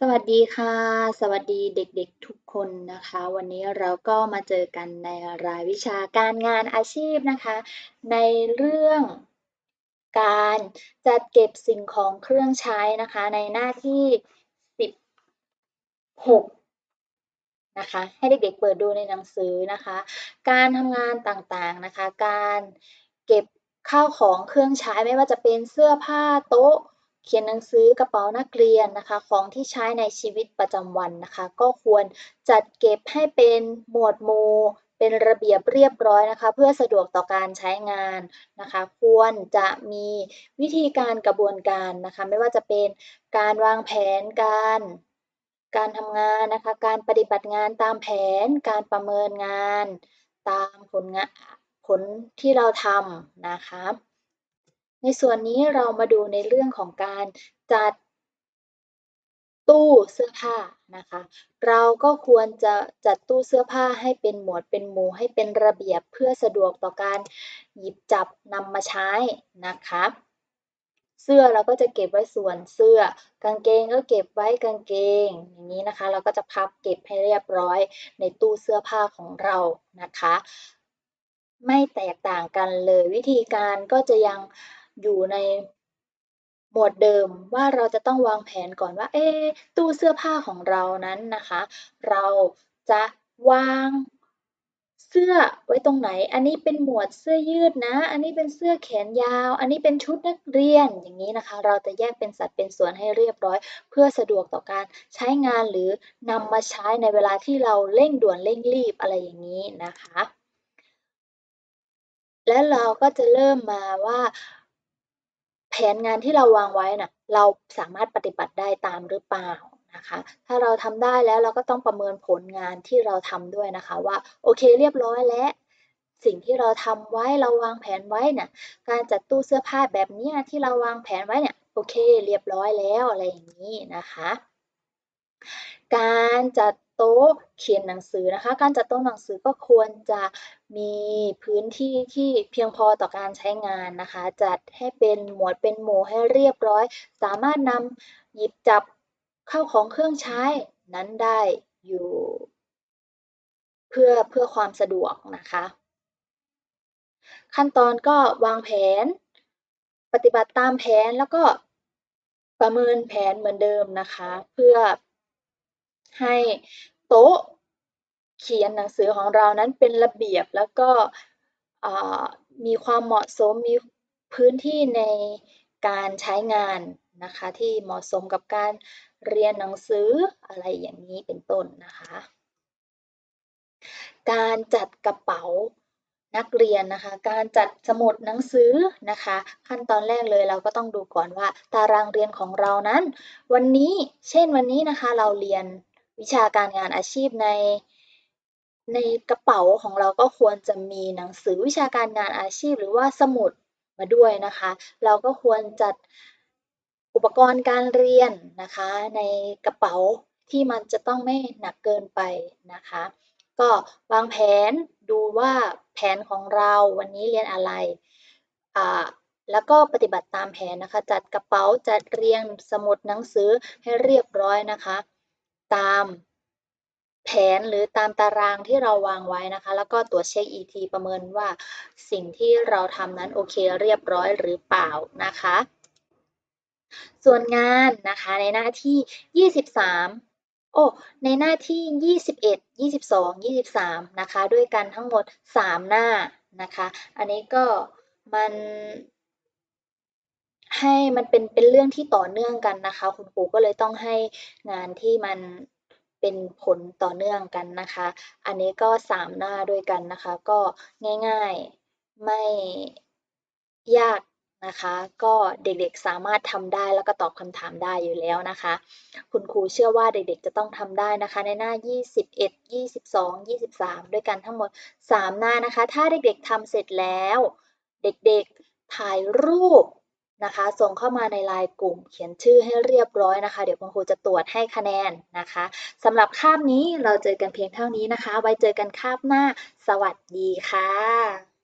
สวัสดีค่ะ สวัสดีเด็กๆทุกคนนะคะ วันนี้เราก็มาเจอกันในรายวิชาการงานอาชีพนะคะ ในเรื่องการจัดเก็บสิ่งของเครื่องใช้นะคะ ในหน้าที่ 16 นะคะ ให้เด็กๆเปิดดูในหนังสือนะคะ การทำงานต่างๆนะคะ การเก็บข้าวของเครื่องใช้ไม่ว่าจะเป็นเสื้อผ้าโต๊ะ เขียนหนังสือกระเป๋านักเรียนนะคะ ของที่ใช้ในชีวิตประจำวันนะคะ ก็ควรจัดเก็บให้เป็นหมวดหมู่เป็นระเบียบเรียบร้อยนะคะ เพื่อสะดวกต่อการใช้งานนะคะ ควรจะมีวิธีการกระบวนการนะคะ ไม่ว่าจะเป็นการวางแผนการการทำงานนะคะ การปฏิบัติงานตามแผน การประเมินงาน ตามผลงานผลที่เราทำนะคะ ในส่วนนี้เรามาดูในเรื่องของการจัดตู้เสื้อผ้านะคะ เราก็ควรจะจัดตู้เสื้อผ้าให้เป็นหมวดเป็นหมู่ให้เป็นระเบียบเพื่อสะดวกต่อการหยิบจับนำมาใช้นะคะ เสื้อเราก็จะเก็บไว้ส่วนเสื้อ กางเกงก็เก็บไว้กางเกงอย่างนี้นะคะ เราก็จะพับเก็บให้เรียบร้อยในตู้เสื้อผ้าของเรานะคะ ไม่แตกต่างกันเลยวิธีการก็จะยัง อยู่ในหมวดเดิมว่าเราจะต้องวางแผนก่อนว่าเอ๊ตู้เสื้อผ้าของเรานั้นนะคะ เราจะวางเสื้อไว้ตรงไหน อันนี้เป็นหมวดเสื้อยืดนะ อันนี้เป็นเสื้อแขนยาว อันนี้เป็นชุดนักเรียน อย่างนี้นะคะ เราจะแยกเป็นสัดเป็นส่วนให้เรียบร้อย เพื่อสะดวกต่อการใช้งานหรือนำมาใช้ในเวลาที่เราเร่งด่วนเร่งรีบอะไรอย่างนี้นะคะ และเราก็จะเริ่มมาว่า ผนงานที่เราวางไว้นะ่ะเราสามารถปฏิบัติได้ตามหรือเปล่านะคะ ถ้าเราทำได้แล้วเราก็ต้องประเมินผลงานที่เราทำด้วยนะคะว่าโอเคเรียบร้อยแล้วสิ่งที่เราทำไว้เราวางแผนไว้นะ่ะการจัดตู้เสื้อผ้าแบบนี้ที่เราวางแผนไว้เนี่ยโอเคเรียบร้อยแล้วอะไรอย่างนี้นะคะ การจัด โต๊ะเขียนหนังสือนะคะ การจัดโต๊ะหนังสือก็ควรจะมีพื้นที่ที่เพียงพอต่อการใช้งานนะคะ จัดให้เป็นหมวดเป็นหมู่ให้เรียบร้อย สามารถนำหยิบจับเข้าของเครื่องใช้นั้นได้อยู่ เพื่อเพื่อความสะดวกนะคะ ขั้นตอนก็วางแผน ปฏิบัติตามแผนแล้วก็ประเมินแผนเหมือนเดิมนะคะ เพื่อ ให้โต๊ะเขียนหนังสือของเรานั้นเป็นระเบียบแล้วก็มีความเหมาะสมมีพื้นที่ในการใช้งานนะคะที่เหมาะสมกับการเรียนหนังสืออะไรอย่างนี้เป็นต้นนะคะ การจัดกระเป๋านักเรียนนะคะ การจัดสมุดหนังสือนะคะ ขั้นตอนแรกเลยเราก็ต้องดูก่อนว่า ตารางเรียนของเรานั้น วันนี้เช่นวันนี้นะคะ เราเรียน วิชาการงานอาชีพในในกระเป๋าของเราก็ควรจะมีหนังสือวิชาการงานอาชีพ หรือว่าสมุดมาด้วยนะคะ เราก็ควรจัดอุปกรณ์การเรียนนะคะ ในกระเป๋าที่มันจะต้องไม่หนักเกินไปนะคะ ก็วางแผนดูว่าแผนของเราวันนี้เรียนอะไรอ่าแล้วก็ปฏิบัติตามแผนนะคะ จัดกระเป๋าจัดเรียงสมุดหนังสือให้เรียบร้อยนะคะ ตามแผนหรือตามตารางที่เราวางไว้นะคะ แล้วก็ตรวจเช็คอีกทีประเมินว่าสิ่งที่เราทำนั้นโอเคเรียบร้อยหรือเปล่านะคะ ส่วนงานนะคะในหน้าที่ 23 โอ้ ในหน้าที่ 21 22 23 นะคะ ด้วยกันทั้งหมด 3 หน้านะคะ อันนี้ก็มัน ให้มันเป็นเป็นเรื่องที่ต่อเนื่องกันนะคะ คุณครูก็เลยต้องให้งานที่มันเป็นผลต่อเนื่องกันนะคะ อันนี้ก็ 3 หน้าด้วยกันนะคะ ก็ง่ายๆไม่ยากนะคะ ก็เด็กๆสามารถทำได้แล้วก็ตอบคำถามได้อยู่แล้วนะคะ คุณครูเชื่อว่าเด็กๆจะต้องทำได้นะคะ ในหน้า 21 22 23 ด้วยกันทั้งหมด 3 หน้านะคะ ถ้าเด็กๆทำเสร็จแล้ว เด็กๆถ่ายรูป นะคะ ส่งเข้ามาในไลน์กลุ่ม เขียนชื่อให้เรียบร้อยนะคะ เดี๋ยวคุณครูจะตรวจให้คะแนนนะคะสำหรับคาบนี้เราเจอกันเพียงเท่านี้นะคะ ไว้เจอกันคาบหน้า สวัสดีค่ะ